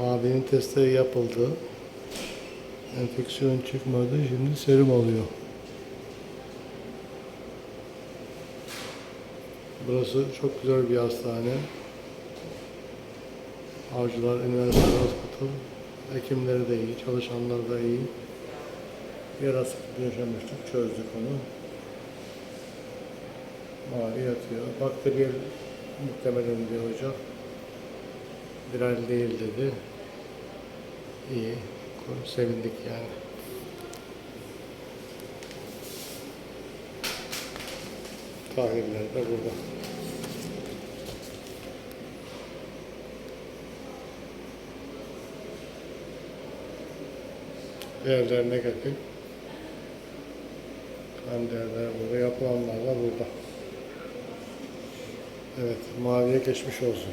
Mavinin testleri yapıldı. Enfeksiyon çıkmadı. Şimdi serum alıyor. Burası çok güzel bir hastane. Avcılar Üniversite Hospital. Hekimleri de iyi, çalışanlar da iyi. Yara sıkıntı yaşamıştık, çözdük onu. Mavi yatıyor. Bakteriyel muhtemelen diyor hocam. Viral değil dedi. İyi. Sevindik yani. Tahirler de burada. Değerler negatif. Kan değerler burada. Yapılanlar da burada. Evet, maviye geçmiş olsun.